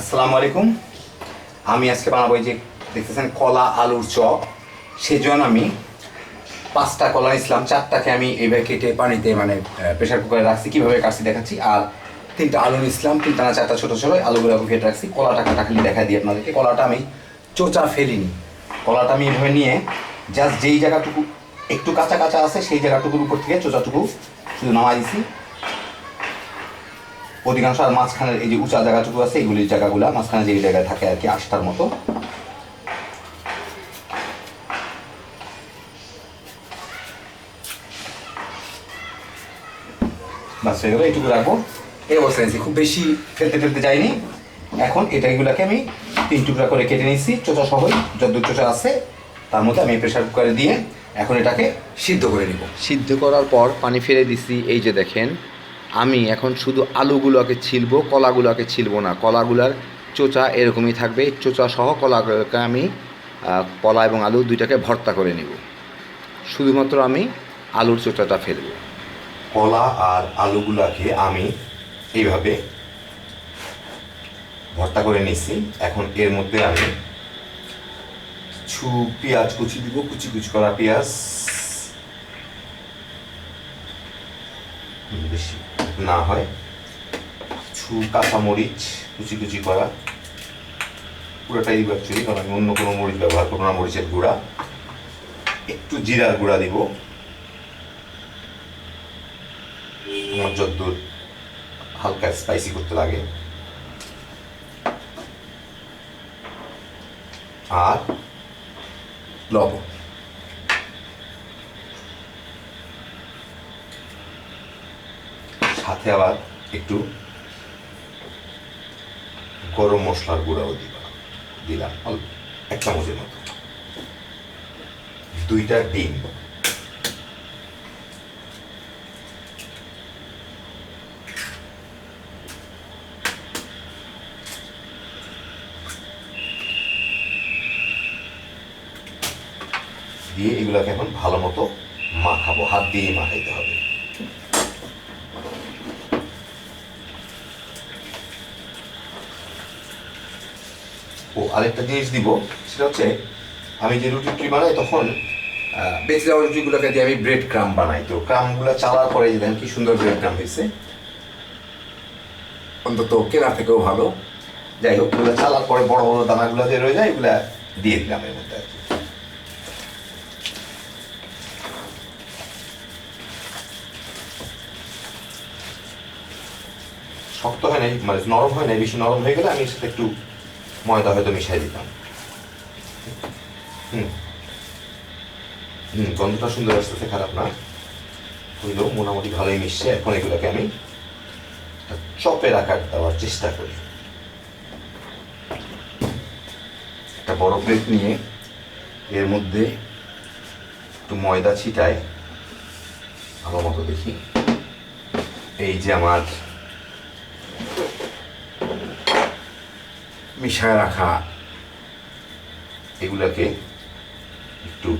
আসসালামু আলাইকুম। আমি আজকে বানাবো এই যে দেখতেছেন কলা আলুর চপ। সেই জন্য আমি পাঁচটা কলা নিয়েছিলাম, চারটাকে আমি এইভাবে কেটে পানিতে মানে প্রেশার কুকারে রাখছি। কীভাবে কাটছি দেখাচ্ছি। আর তিনটা আলু নিয়েছিলাম, তিনটা না চারটা ছোটো ছোটো, আলুগুলোকে কেটে রাখছি। কলাটা কাটা খালি দেখা দিই আপনাদেরকে। কলাটা আমি চোচা ফেলিনি। কলাটা আমি এইভাবে নিয়ে জাস্ট যেই জায়গাটুকু একটু কাঁচা কাঁচা আছে, সেই জায়গাটুকুর উপর থেকে চোচাটুকু শুধু নামাই দিছি। অধিকাংশ, আর মাঝখানের এই যে উঁচা জায়গাটুকু আছে এইগুলির জায়গাগুলো, মাঝখানে যে জায়গায় থাকে আর কি আষ্টার মতো। বাস, হয়ে গেলো, এইটুকু রাখব। এই অবস্থা নিয়েছি খুব বেশি ফেলতে ফেলতে যাইনি। এখন এটা এগুলাকে আমি তিন টুকরা করে কেটে নিয়েছি, চোচা সহই যদ্দূর চোচা আছে, তার মধ্যে আমি প্রেশার কুকারে দিয়ে এখন এটাকে সিদ্ধ করে নিব। সিদ্ধ করার পর পানি ফেলে দিছি, এই যে দেখেন আমি এখন শুধু আলুগুলোকে ছিলবো, কলাগুলোকে ছিলবো না। কলাগুলার চোচা এরকমই থাকবে। চোচা সহ কলাগুলোকে আমি কলা এবং আলু দুইটাকে ভর্তা করে নিব। শুধুমাত্র আমি আলুর চোচাটা ফেলব। কলা আর আলুগুলোকে আমি এইভাবে ভর্তা করে নিছি এখন এর মধ্যে আমি কিছু পেঁয়াজ কুচি দিব। কুচি কুচি করা পেঁয়াজ বেশি না হয়। কিছু কাঁচামরিচ কুচি কুচি করা। পুরোটাই দিব অ্যাকচুয়ালি কারণ আমি অন্য কোনো মরিচ ব্যবহার করব না, মরিচের গুঁড়া। একটু জিরার গুঁড়া দিব। আমার হালকা স্পাইসি করতে লাগে। আর লবণ। সাথে আবার একটু গরম মশলার গুঁড়াও দিবা। দিলাম, অল্প, এক চামচের মতো। দুইটা ডিম। দিয়ে এগুলোকে এখন ভালো মতো মাখাবো, হাত দিয়ে মাখাইতে হবে। ও আরেকটা জিনিস দিব, সেটা হচ্ছে আমি যে রুটি টুটি বানাই তখন বেঁচে যাওয়া রুটিগুলোকে দিয়ে আমি ব্রেড ক্রাম বানাই। তো ক্রামগুলো চালার পরে দেখেন কি সুন্দর ব্রেড ক্রাম হয়েছে। অন্তত কেনা থেকেও ভালো। যাই হোক, এগুলো চালার পরে বড় বড় দানাগুলো যে রয়ে যায়, এগুলো দিয়ে দিলাম এর মধ্যে আর কি। শক্ত হয় নাই মানে নরম হয় নাই, বেশি নরম হয়ে গেলে আমি সেটা একটু ময়দা হয়তো মিশাই দিতাম। হুম। হুম, গন্ধটা সুন্দর আসতেছে, খারাপ না। হইলেও মোটামুটি ভালোই মিশছে, এখন এগুলোকে আমি চপের আকার দেওয়ার চেষ্টা করি। একটা বড় প্লেট নিয়ে এর মধ্যে একটু ময়দা ছিটায় ভালো মতো দেখি। এই যে আমার মিশায় রাখা, এগুলাকে একটু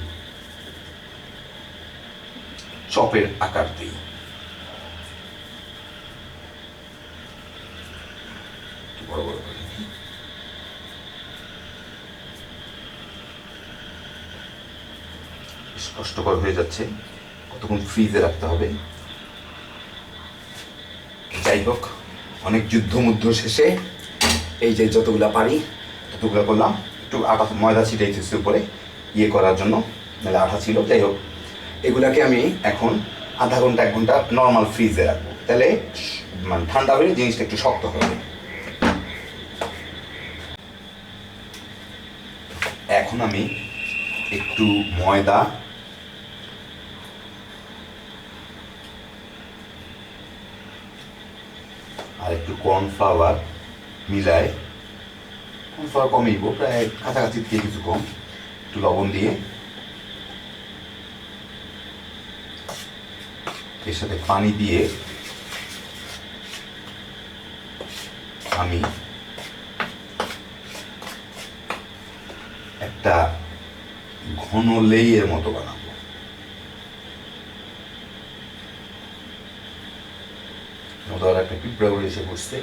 চপের আকার দিই। একটু বড় বড় করে কষ্টকর হয়ে যাচ্ছে। কতক্ষণ ফ্রিজে রাখতে হবে? যাই হোক, অনেক যুদ্ধ মুদ্ধ শেষে এই যে যতগুলো পারি ততগুলো করলাম। একটু আটা ময়দা ছিটাইতেছি উপরে ইয়ে করার জন্য, নাহলে আঠা ছিল, যাই হোক। এগুলাকে আমি এখন আধা ঘণ্টা, এক ঘণ্টা নর্মাল ফ্রিজে রাখব। তাহলে মানে ঠান্ডা হলে জিনিসটা একটু শক্ত হবে। এখন আমি একটু ময়দা, আর একটু কর্নফ্লাওয়ার মিলায়। কর্নফ্লাওয়ার কমই দিব প্রায় কাছাকাছি থেকে কিছু কম। একটু লবণ দিয়ে। এর সাথে পানি দিয়ে আমি একটা ঘন লেইয়ের মতো বানাবো। মতো একটা পিঁপড়া উড়ে এসে বসছে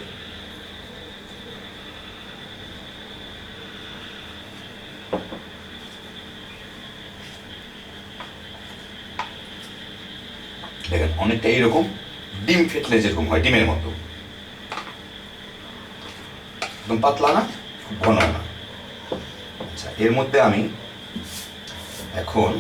দেখেন অনেকটা এইরকম ডিম ফেটলে যেরকম হয়, ডিমের মতো। একদম পাতলা না, খুব ঘন না। আচ্ছা এর মধ্যে আমি এখন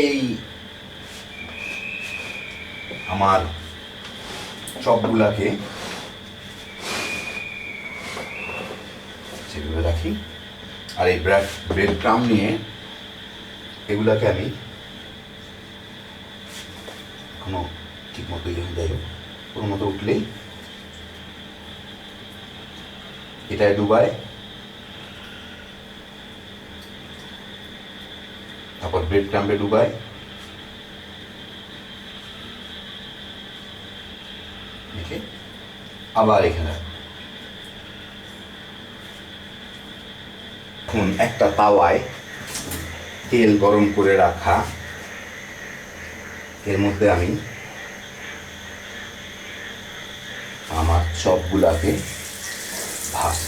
এই আমার চপগুলাকে সেগুলো রাখি আর এই ব্রেড ব্রেড ক্রাম নিয়ে এগুলাকে আমি এখনও ঠিক মতো ইয়ে হোক, কোনো মতো উঠলেই এটায় ডুবাই তারপর ব্রেড ক্রাম্বে ডুবাই রেখে আবার এখানে রাখব। এখন একটা তাওয়ায় তেল গরম করে রাখা। এর মধ্যে আমি আমার চপগুলাকে ভাজ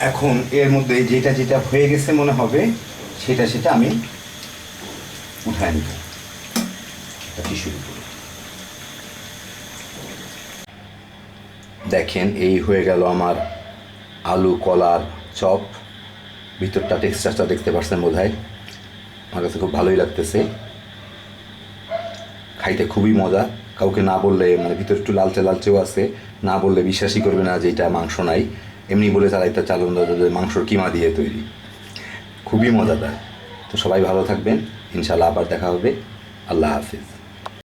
এখন এর মধ্যে যেটা যেটা হয়ে গেছে মনে হবে, সেটা সেটা আমি উঠায় নিব। দেখেন, এই হয়ে গেল আমার আলু কলার চপ। ভিতরটা টেক্সচারটা দেখতে পাচ্ছেন বোধ হয় আমার কাছে খুব ভালোই লাগতেছে। খাইতে খুবই মজা। কাউকে না বললে মানে ভিতর একটু লালচে লালচেও আছে, না বললে বিশ্বাসই করবে না যে এটা মাংস নাই। এমনি বলে তারা চালাইতে চালন মাংসর কিমা দিয়ে তৈরি। খুবই মজাদার। তো সবাই ভালো থাকবেন। ইনশাল্লাহ আবার দেখা হবে। আল্লাহ হাফিজ।